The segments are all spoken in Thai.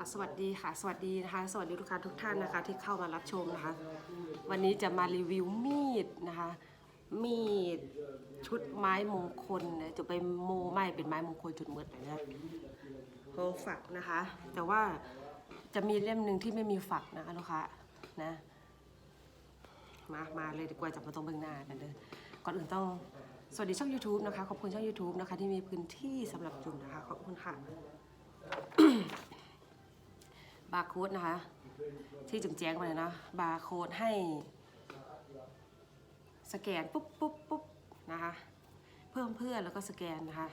ค่ะสวัสดีค่ะ สวัสดีนะคะ สวัสดีลูกค้าทุกท่านนะคะ ที่เข้ามารับชมนะคะ วันนี้จะมารีวิวมีดนะคะ มีดชุดไม้มงคลนะจะไปโมไม่เป็นไม้มงคลจุดเมืดเลยนะขอฝักนะคะ แต่ว่าจะมีเล่มหนึ่งที่ไม่มีฝักนะคะลูกค้านะมามาเลยดีกว่าจะมาตรงเบื้องหน้ากันเลยก่อนอื่นต้องสวัสดีช่อง YouTube นะคะ ขอบคุณช่อง YouTube นะคะ ที่มีพื้นที่สำหรับจุ่มนะคะ ขอบคุณค่ะ บาร์โค้ดนะคะ ที่จุ่มแจ้งมาเลยนะบาร์โค้ดให้ สแกนปุ๊บปุ๊บปุ๊บนะคะ เพิ่มเพื่อนแล้วก็สแกนนะคะ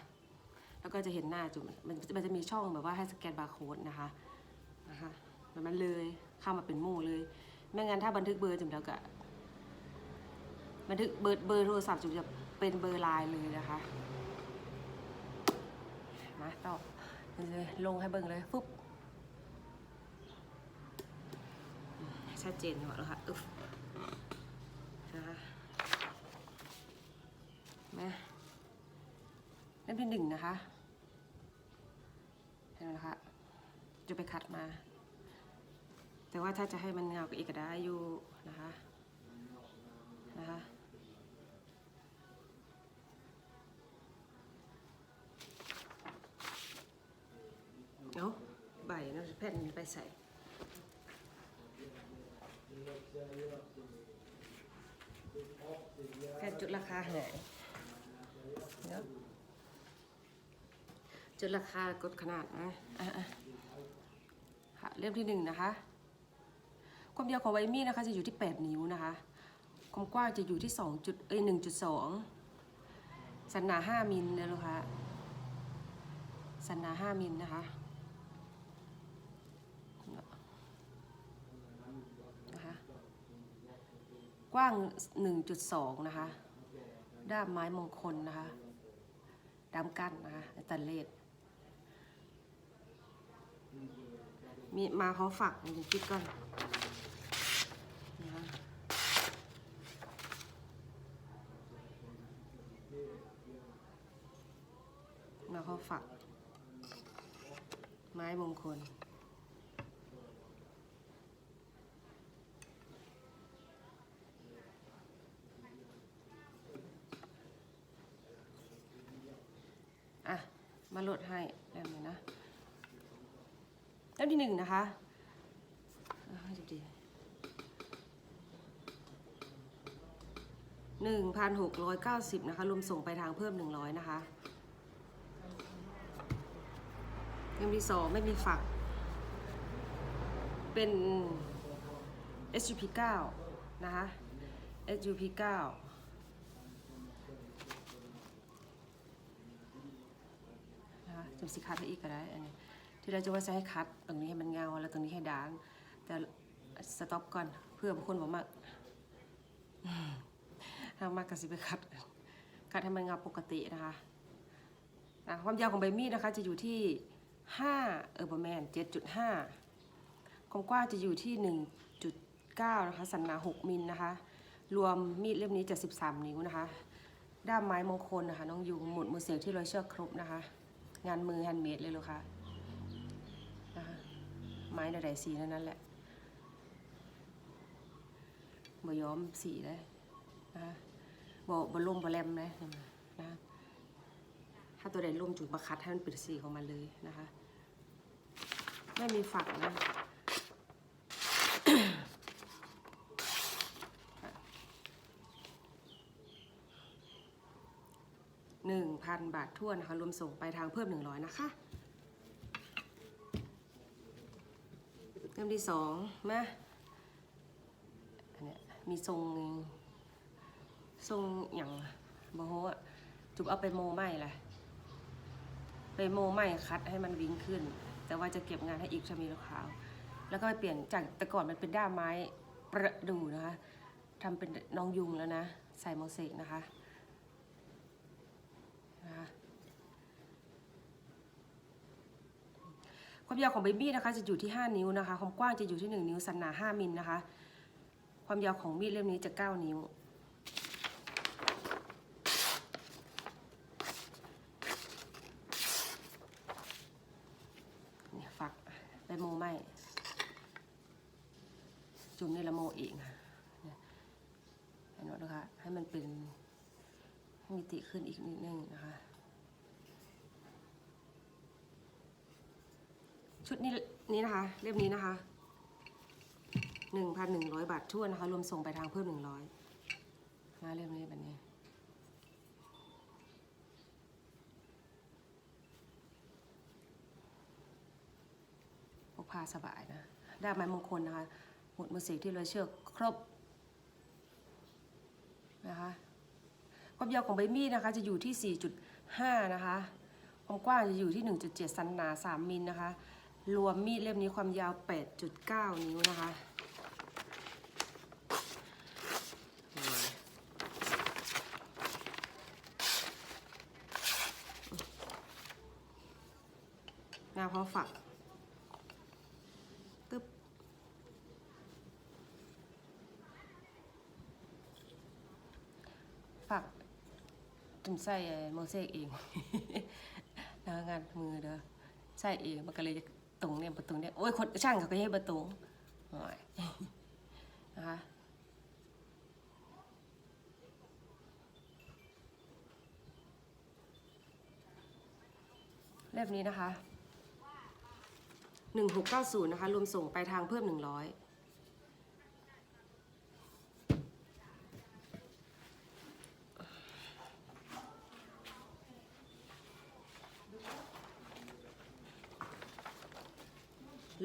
แล้วก็จะเห็นหน้าจุ่มมันมันจะมีช่องแบบว่าให้สแกนบาร์โค้ดนะคะนะคะแบบนั้นเลยเข้ามาเป็นหมู่เลยไม่งั้นถ้าบันทึกเบอร์จุ่มแล้วก็บันทึกเบอร์เบอร์โทรศัพท์จุ่มจะเป็นเบอร์ไลน์เลยนะคะมาต่อเลยลงให้เบิ่งเลยปุ๊บ ชัดเจนหมดแล้วค่ะอึ๊บนะคะมาเล่มที่หนึ่งนะคะเห็นไหมคะจะไปคัดมา แต่ว่าถ้าจะให้มันเงากว่าอีกก็ได้อยู่นะคะนะคะเอาใบนะแผ่นไปใส่ แค่จุดราคาหายเนาะจุดราคากดขนาดนะอะอะค่ะเล่มที่หนึ่งนะคะ ความยาวของใบมีดนะคะจะอยู่ที่ 8 นิ้วนะคะ ความกว้างจะอยู่ที่2จุดเอ้ย1.2 สันหนา 5มิลนะลูกค้าสันหนา 5มิลนะคะ กว้าง 1.2 นะคะ ด้ามไม้มงคลนะคะด้ามกั้นนะคะตันเลดมีมาเขาฝักมีคิดก่อนนะคะมาเขาฝัก ไม้มงคล อะ มาโหลดให้เล่มหนึ่งนะเล่มที่หนึ่งนะคะให้ดูดีหนึ่งพันหกร้อยเก้าสิบนะคะรวมส่งไปทางเพิ่มหนึ่งร้อยนะคะเล่มที่สองไม่มีฝัก เป็น SUP 9นะคะ SUP 9 นะคะจำสิคัดให้อีกก็ได้อันนี้ที่เราจะว่าจะให้คัดตรงนี้ให้มันเงาแล้วตรงนี้ให้ด่างแต่สต็อปก่อนเพื่อบางคนบอกมากทางมากก็สิไปคัดคัดให้มันเงาปกตินะคะนะความยาวของใบมีดนะคะ จะอยู่ที่5เออประมาณ7.5ความกว้างจะอยู่ที่ 1.9 นะคะ สันหนา6มิลนะคะ รวมมีดเล่มนี้จะ13 นิ้วนะคะ ด้ามไม้มงคลนะคะ น้องยุงหมุดมือเสียงที่รอยเชือกครบนะคะ งานมือแฮนด์เมดเลยลูกค่ะนะคะไม้ใดๆสีนั้นนั่นแหละบ่ย้อมสีเลยนะคะบ่บ่ล่มบ่แลมเลยนะถ้าตัวใดล่มจุดประคัดให้มันเป็นสีของมันเลยนะคะ ไม่มีฝักนะ หนึ่งพันบาททั่วนนะคะ รวมส่งไปทางเพิ่มหนึ่งร้อยนะคะเล่มที่สองมาอันนี้มีทรงทรงอย่างบโฮอะจุบเอาไปโมไหมล่ะไปโมไหมคัดให้มันวิ่งขึ้น แต่ว่าจะเก็บงานให้อีกจะมีลูกค้าแล้วก็ไปเปลี่ยนจากแต่ก่อนมันเป็นด้ามไม้ประดูนะคะทำเป็นน้องยุงแล้วนะ ใส่โมเสกนะคะ นะคะความยาวของเบบี้นะคะจะอยู่ที่ 5 นิ้วนะคะ ความกว้างจะอยู่ที่ 1 นิ้ว สันหนา 5มิลนะคะ ความยาวของมีดเล่มนี้จะ 9 นิ้วนี่ฝักไปโมไหมจุ่มในละโมเองค่ะเห็นไหมนะคะให้มันเป็น มิติขึ้นอีกนิดนึงนะคะ ชุดนี้นี้นะคะ เล่มนี้นะคะหนึ่งพันหนึ่งร้อยบาททั่วนะคะ รวมส่งไปทางเพิ่มหนึ่งร้อยนะเล่มนี้แบบนี้พกพาสบายนะด้ามไม้มงคลนะคะ หมดมือสีที่เลยเชือกครบนะคะ ความยาวของใบมีดนะคะจะอยู่ที่ 4.5 นะคะความกว้างจะอยู่ที่ 1.7 สันหนา 3 มิลนะคะ รวมมีดเล่มนี้ความยาว 8.9 นิ้วนะคะงาพร้อมฝัก ตึ๊บ ฝักจุ่ มใส่โมเสกเองนะงานมือเด้อใส่เองมันก็เลยตรงเนี่ยประตูเนี่ยโอ้ยคนช่างเขาก็ให้ประตูนะคะเล่มนี้นะคะ 1690 นะคะ รวมส่งไปทางเพิ่ม 100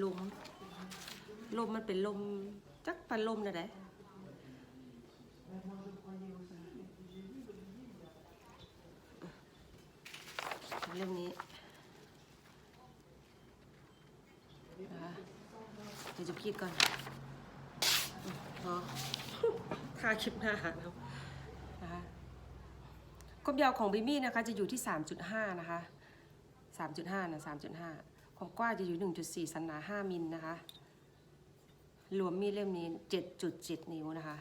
ลม ลมมันเป็นลมจักปันลมนะไดเรื่องนี้นะคะเดี๋ยวจะพีดก่อนพอค่าคลิปหน้าแล้วนะคะความยาวของบิมี่นะคะจะอยู่ที่ 3.5 นะคะ 3.5 นะ 3.5 ความกว้างจะอยู่ 1.4 สันหนา 5 มิลนะคะ รวมมีดเล่มนี้ 7.7 นิ้วนะคะ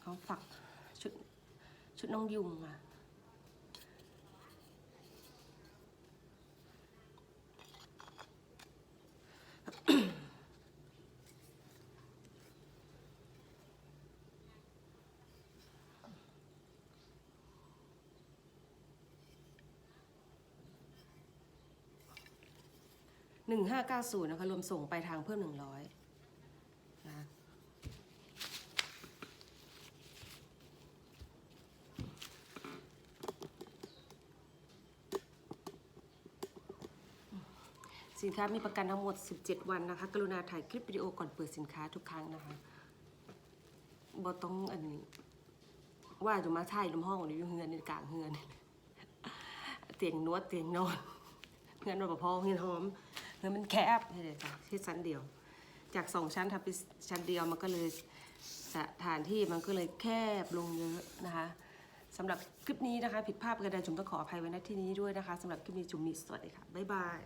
เขาฝักชุดชุดน้องยุงอะ หนึ่งห้าเก้าศูนย์นะคะรวมส่งไปทางเพิ่มหนึ่งร้อยนะสินค้ามีประกันทั้งหมด 17 วันนะคะ กรุณาถ่ายคลิปวิดีโอก่อนเปิดสินค้าทุกครั้งนะคะบอต้องอันนี้ว่าจะมาถ่ลำห้องหรืออยู่เฮือนในกลางเฮือนเตียงนวดเตียงนอนเงินรปภเงินหอม หรือมันแคบเลยค่ะที่ชั้นเดียว จากสองชั้นทำเป็นชั้นเดียวมันก็เลยสถานที่มันก็เลยแคบลงเยอะนะคะสำหรับคลิปนี้นะคะ ผิดภาดประการใดจุ๋มต้องขออภัยไว้ณที่นี้ด้วยนะคะสำหรับคลิปนี้จุ๋มมีสวัสดีค่ะ บ๊ายบาย